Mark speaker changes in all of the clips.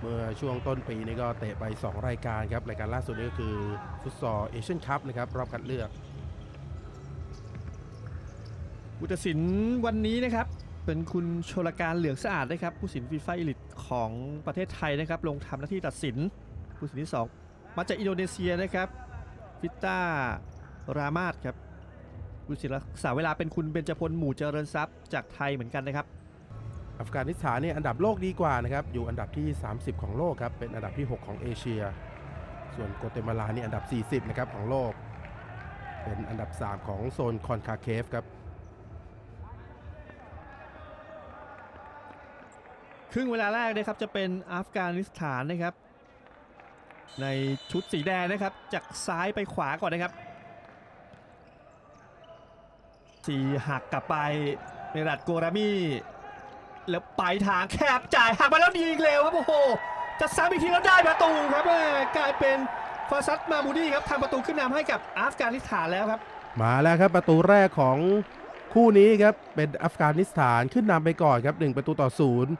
Speaker 1: เมื่อช่วงต้นปีนี้ก็เตะไป 2 รายการครับ รายการล่าสุดนี้ก็คือฟุตซอลเอเชียนคัพนะครับ รอบคัดเลือก
Speaker 2: ผู้ตัดสินวันนี้นะครับ เป็นคุณโชลการเหลืองสะอาดนะครับ ผู้ตัดสินฟีฟ่าอิลิทของประเทศไทยนะครับ ลงทำหน้าที่ตัดสิน ผู้ตัดสินที่ 2 มาจากอินโดนีเซียนะครับฟิต้ารามาดครับผู้ตัดสินรักษาเวลาเป็นคุณเบญจพลหมู่เจริญทรัพย์จากไทยเหมือนกันนะครับ
Speaker 1: อัฟกานิสถานเนี่ยอันดับโลกดีกว่านะครับ อยู่อันดับที่ 30 ของโลกครับ เป็นอันดับที่ 6 ของเอเชีย ส่วนโกเตมาลานี่อันดับ 40 นะครับของโลก เป็นอันดับ 3 ของโซนคอนคาเคฟครับ
Speaker 2: ครึ่งเวลาแรกนะครับจะเป็นอัฟกานิสถานนะครับ ในชุดสีแดงนะครับ จากซ้ายไปขวาก่อนนะครับสีหักกลับไปเมรัดโกรามี แล้วไปทางแคบจ่ายหักมาแล้วดีอีกเร็วครับโอ้โหจะซ้ำอีกทีแล้วได้ประตูครับกลายเป็นฟาซัตมามูดี้ครับทำประตูขึ้นนำให้กับอัฟกานิสถานแล้วครับ
Speaker 1: มาแล้วครับประตูแรกของคู่นี้ครับเป็นอัฟกานิสถานขึ้นนำไปก่อนครับ 1 ประตูต่อศูนย์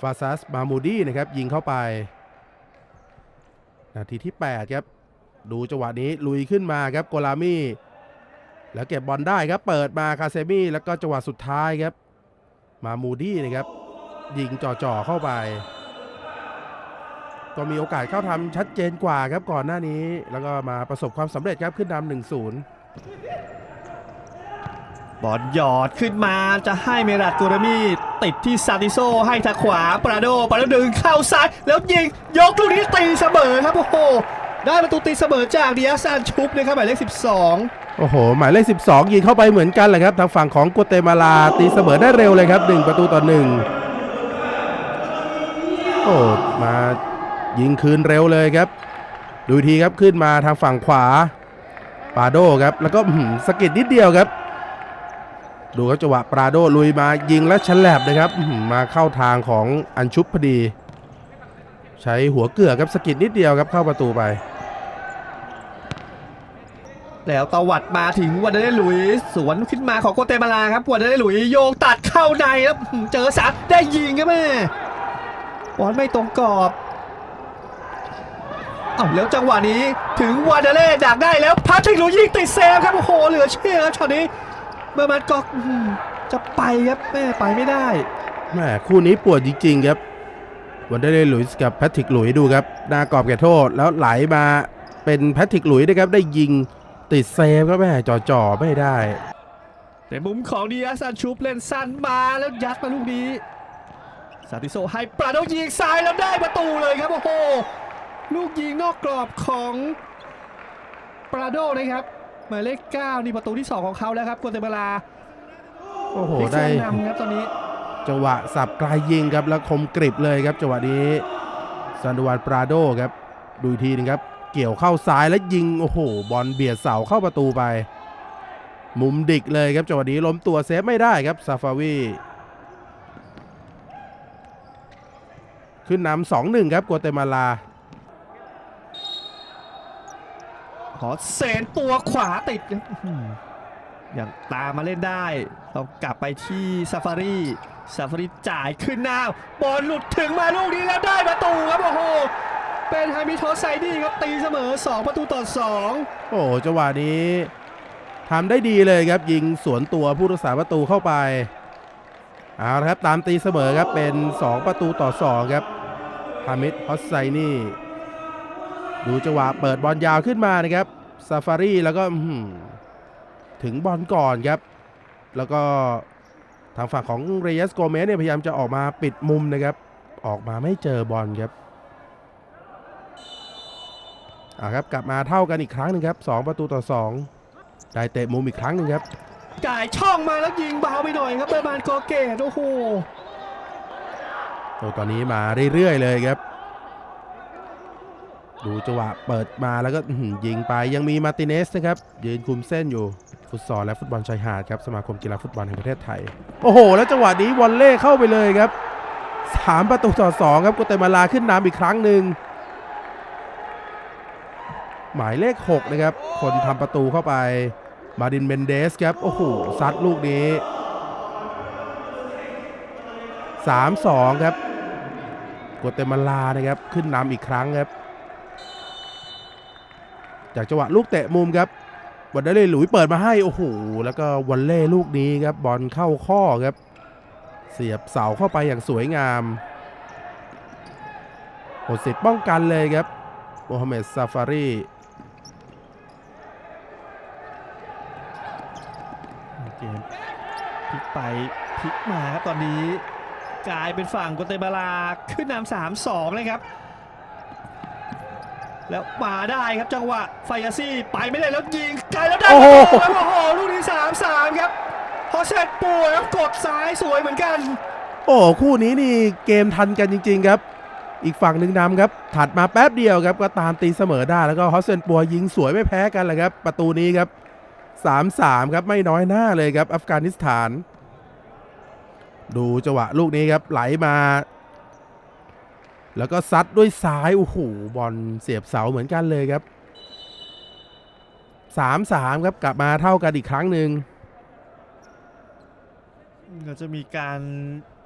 Speaker 1: ฟาซัสมามูดี้นะครับยิงเข้าไป นาทีที่ 8 ครับ ดูจังหวะนี้ลุยขึ้นมาครับโกลามี่แล้วเก็บบอลได้ครับเปิดมาคาเซมี่แล้วก็จังหวะสุดท้ายครับ มามูดี้นะครับ ยิงจ่อๆเข้าไป ก็มีโอกาสเข้าทำชัดเจนกว่าครับก่อนหน้านี้ แล้วก็มาประสบความสำเร็จครับขึ้นนำหนึ่งศูนย์
Speaker 2: บอลหยอดขึ้นมาจะให้เมรัดโกรามีติดที่ซาติโซให้ทางขวาปราโดปราโดดึงเข้าซ้าย แล้วยิงยกลูกนี้ตีเสมอครับโอ้โหได้ประตูตีเสมอจากเดิอาซานชุบนะครับหมายเลข12
Speaker 1: โอ้โห หมายเลข 12 ยิงเข้าไปเหมือนกันเลยครับทางฝั่งของกัวเตมาลาตีเสมอได้เร็วเลยครับ 1 ประตูต่อ 1 โอ้มายิงคืนเร็วเลยครับ ดูทีครับขึ้นมาทางฝั่งขวาปาโดครับ แล้วก็สกิดนิดเดียวครับ ดูครับจังหวะปาโดลุยมายิงแล้วฉลับนะครับมาเข้าทางของอันชุบพอดี ใช้หัวเกือกครับสกิดนิดเดียวครับเข้าประตูไป
Speaker 2: แล้วตวัดมาถึงวันเดนหลุยสวนขึ้นมาของโกเตมาลาครับวันเดนหลุยโยงตัดเข้าในแล้วเจอสัดได้ยิงครับแม่บอลไม่ตรงกรอบเอ้าแล้วจังหวะนี้ถึงวานเดเล่ดักได้แล้วพาทริกลุยยิงติดเซฟครับโอ้โหเหลือเชื่อครับช็อตนี้เมื่อมันก็อื้อหือจะไปครับแม่ไปไม่ได้
Speaker 1: แม่คู่นี้ปวดจริงๆครับวันได้เลยหลุยส์กับแพทริกหลุยดูครับหน้ากรอบแก่โทษแล้วไหลมาเป็นแพทริกหลุยนะครับได้ยิง ติดเซฟครับแม่จ่อๆไม่ได้
Speaker 2: แต่มุมของดีอาซันชูปเล่นสั้นมาแล้วยัดมาลูกนี้ซาติโซให้ปราโดยิงซ้ายแล้วได้ประตูเลยครับโอ้โหลูกยิงนอกกรอบของปราโดนะครับหมายเลข9นี่ประตูที่ 2 ของเขาแล้วครับกัวเตมาลา
Speaker 1: โอ้โห
Speaker 2: พลิก
Speaker 1: ได้
Speaker 2: แซงนำครับตอนนี้
Speaker 1: จังหวะสับไกลยิงครับแล้วคมกริบเลยครับจังหวะนี้ซันดวานปราโดครับดูอีกทีนึงครับ เกี่ยวเข้าซ้ายแล้วยิง โอ้โห บอลเบียดเสาเข้าประตูไป มุมดิกเลยครับจังหวะนี้ล้มตัวเซฟไม่ได้ครับซาฟาวีขึ้นนำสองหนึ่งครับกัวเตมาลา
Speaker 2: ขอเสนตัวขวาติดอื้อหือยังตามมาเล่นได้ ต้องกลับไปที่ซาฟารีซาฟารีจ่ายขึ้นหน้า บอลหลุดถึงมาลูกนี้แล้วได้ประตูครับ โอ้โห เป็นฮามิโทสไซดี้ครับตีเสมอ 2 ประตูต่อ 2
Speaker 1: โอ้จังหวะนี้ทำได้ดีเลยครับยิงสวนตัวผู้รักษาประตูเข้าไปเอาละครับตามตีเสมอครับเป็น 2 ประตูต่อ 2 ครับฮามิดฮอสไซนี่ดูจังหวะเปิดบอลยาวขึ้นมานะครับซาฟารีแล้วก็ถึงบอลก่อนครับ แล้วก็ทางฝั่งของเรยัสโกเมสเนี่ยพยายามจะออกมาปิดมุมนะครับ ออกมาไม่เจอบอลครับ อ่าครับกลับมาเท่ากันอีกครั้งหนึ่งครับ 2 ประตูต่อ 2 ได้เตะมุมอีกครั้งหนึ่งครับ
Speaker 2: จ่ายช่องมาแล้วยิงเบาไปหน่อยครับเบอร์มานกอเกตโอ้โห
Speaker 1: โอ้ตอนนี้มาเรื่อยๆเลยครับ ดูจังหวะเปิดมาแล้วก็อื้อหือยิงไปยังมีมาร์ติเนสนะครับยืนคุมเส้นอยู่ฟุตซอลและฟุตบอลชายหาดครับสมาคมกีฬาฟุตบอลแห่งประเทศไทย โอ้โห แล้วจังหวะนี้วอลเล่เข้าไปเลยครับ 3 ประตูต่อ2ครับกัวเตมาลาขึ้นนำอีกครั้งหนึ่ง หมายเลข 6 นะครับ คนทำประตูเข้าไปมาดินเมนเดสครับ โอ้โหซัดลูกนี้ 3-2 ครับกัวเตมาลานะครับ ขึ้นนำอีกครั้งครับ จากจังหวะลูกเตะมุมครับวันเดเล่หลุยเปิดมาให้ โอ้โห แล้วก็วันเล่ลูกนี้ครับ บอลเข้าข้อครับ เสียบเสาเข้าไปอย่างสวยงามหมดสิทธิ์ป้องกันเลยครับโมฮัมเหม็ดซาฟารี
Speaker 2: เกมพ ลิกไปพลิกมาครับตอนนี้กลายเป็นฝั่งโกเตมาลาขึ้นนำสามสองเลยครับ แล้วมาได้ครับจังหวะไฟยาซี่ไปไม่ได้แล้วยิงไกลแล้วได้
Speaker 1: โอ้โห
Speaker 2: ประตูครับโอ้โหลูกนี้สามสามครับพอเสร็จป่วยครับกดซ้ายสวยเหมือนกัน
Speaker 1: โอ้คู่นี้นี่เกมทันกันจริง ๆครับ อีกฝั่งหนึ่งนำครับ ถัดมาแป๊บเดียวครับก็ตามตีเสมอได้แล้วก็ฮอสเซนปัวยิงสวยไม่แพ้กันเลยครับ ประตูนี้ครับ 3-3 ครับไม่น้อยหน้าเลยครับอัฟกานิสถาน ดูจังหวะลูกนี้ครับไหลมา แล้วก็ซัดด้วยซ้ายโอ้โหบอลเสียบเสาเหมือนกันเลยครับ 3-3 ครับกลับมาเท่ากันอีกครั้งหนึ่ง
Speaker 2: ก็จะมีการ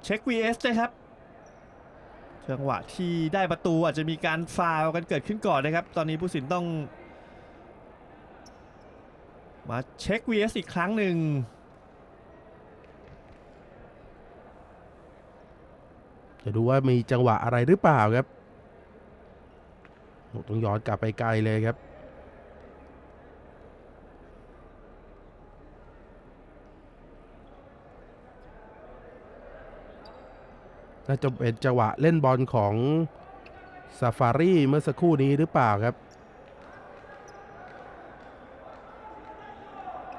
Speaker 2: เช็ค VS นะครับจังหวะที่ได้ประตูอาจจะมีการฟาวกันเกิดขึ้นก่อนนะครับ ตอนนี้ผู้สินต้อง มาเช็ค VS อีกครั้งหนึ่ง
Speaker 1: จะดูว่ามีจังหวะอะไรหรือเปล่าครับโอ้ต้องย้อนกลับไปไกลเลยครับ น่าจะเป็นจังหวะเล่นบอลของซาฟารีเมื่อสักครู่นี้หรือเปล่าครับ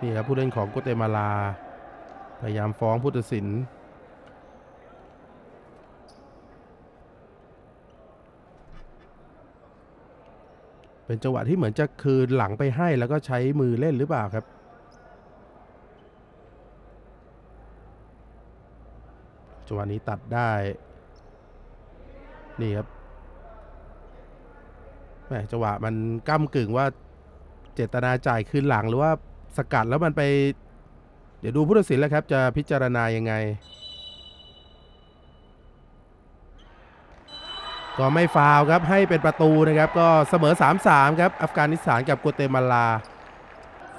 Speaker 1: นี่ครับผู้เล่นของโกเตมาลา พยายามฟ้องผู้ตัดสิน เป็นจังหวะที่เหมือนจะคืนหลังไปให้แล้วก็ใช้มือเล่นหรือเปล่าครับจังหวะนี้ตัดได้ นี่ครับแหมจังหวะมันก้ากึ่งว่าเจตนาจ่ายคืนหลังหรือว่า สกัดแล้วมันไป เดี๋ยวดูผู้ตัดสินแล้วครับ จะพิจารณายังไง ก็ไม่ฟาวครับให้เป็นประตูนะครับ ก็เสมอ 3-3 ครับ อัฟกานิสถานกับกัวเตมาลา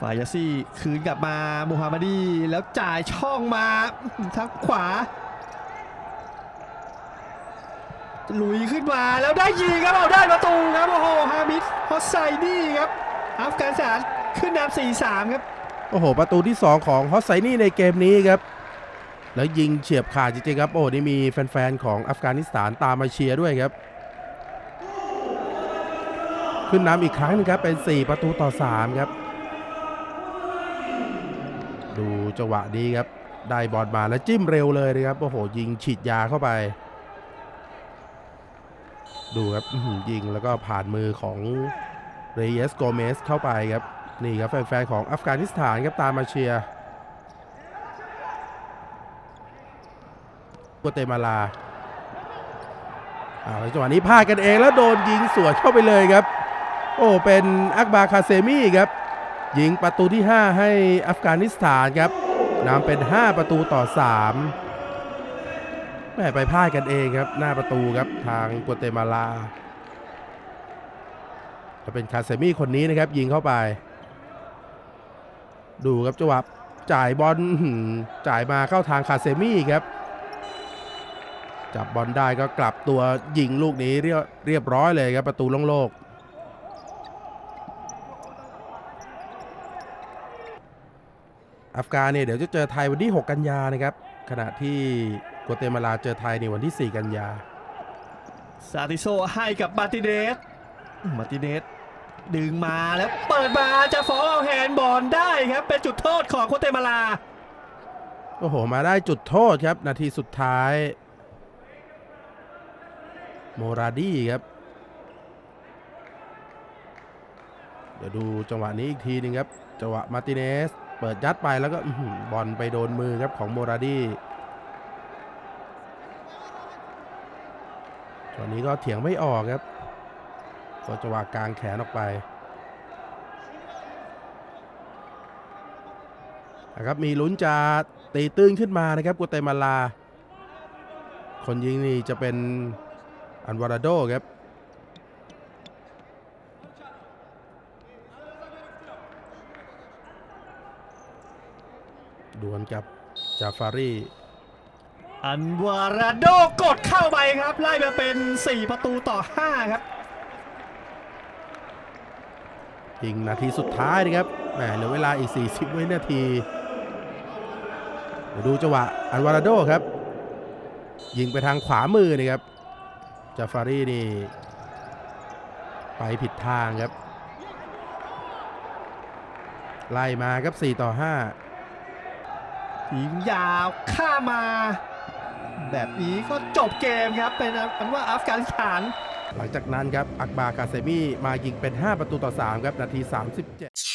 Speaker 2: ฝ่ายาซี่คืนกลับมามูฮัมหมัดีแล้วจ่ายช่องมาทางขวาลุยขึ้นมาแล้วได้ยิงครับเอาได้ประตูครับโอ้โหฮามิดฮอสไซนี่ครับอัฟกานิสถาน ขึ้นนำสี่สามครับ
Speaker 1: โอ้โห ประตูที่ 2 ของฮอสไซนี่ในเกมนี้ครับ แล้วยิงเฉียบขาดจริงๆครับ โอ้นี่มีแฟนๆ ของอัฟกานิสถานตามมาเชียร์ด้วยครับ ขึ้นนำอีกครั้งหนึงครับเป็น 4 ประตูต่อ 3 ครับ ดูจังหวะนี้ครับ ได้บอลมาแล้วจิ้มเร็วเลยนะครับ โอ้โห ยิงฉีดยาเข้าไปดูครับยิงแล้วก็ผ่านมือของเรเยสโกเมสเข้าไปครับ นี่ครับแฟนๆของอัฟกานิสถานครับตามมาเชียร์กัวเตมาลาอ้าวจังหวะนี้พลาดกันเองแล้วโดนยิงสวนเข้าไปเลยครับ โอ้เป็นอักบาคาเซมี่ครับ ยิงประตูที่ 5 ให้อัฟกานิสถานครับนำเป็น 5 ประตูต่อ 3แม่ไปพลาดกันเองครับ หน้าประตูครับทางกัวเตมาลาจะเป็นคาเซมี่คนนี้นะครับยิงเข้าไป ดูครับจังหวะจ่ายบอลอื้อหือจ่ายมาเข้าทางคาเซมี่ครับ จับบอลได้ก็กลับตัวยิงลูกนี้เรียบเรียบร้อยเลยครับประตูโล่งๆอัฟกานเนี่ยเดี๋ยวจะเจอไทยวันที่ 6 กันยานะครับ ขณะที่กัวเตมาลาเจอไทยในวันที่ 4 กันยา
Speaker 2: ซาติโซให้กับมาร์ติเนสมาร์ติเนส ดึงมาแล้วเปิดมาจะฟองเอาแฮนบอลได้ครับ เป็นจุดโทษของโคเตมาลา
Speaker 1: โอ้โห มาได้จุดโทษครับ นาทีสุดท้าย โมราดี้ครับ เดี๋ยวดูจังหวะนี้อีกทีหนึงครับ จังหวะมาร์ติเนส เปิดยัดไปแล้วก็บอลไปโดนมือครับของโมราดี้ตอนนี้ก็เถียงไม่ออกครับ ก็จังหวะกลางแขนออกไปนะครับมีลุ้นจะตีตื้นขึ้นมานะครับกัวเตมาลา คนยิงนี่จะเป็นอันวาราโดครับดวลกับจาฟารี
Speaker 2: อันวาราโดกดเข้าไปครับ ไล่มาเป็น 4 ประตูต่อ 5 ครับ
Speaker 1: ยิงนาทีสุดท้ายนะครับแหมเหลือเวลาอีก 40วินาทีเดี๋ยวดูจังหวะอันวาราโดครับ ยิงไปทางขวามือนะครับจาฟารีนี่ ไปผิดทางครับ ไล่มาครับ 4 ต่อ 5
Speaker 2: ยิงยาวข้ามมาแบบนี้ก็จบเกมครับ เป็นอันว่าอัฟกานิสถาน
Speaker 1: หลังจากนั้นครับอักบากาเซมีมายิงเป็น 5 ประตูต่อ 3 ครับ นาที 37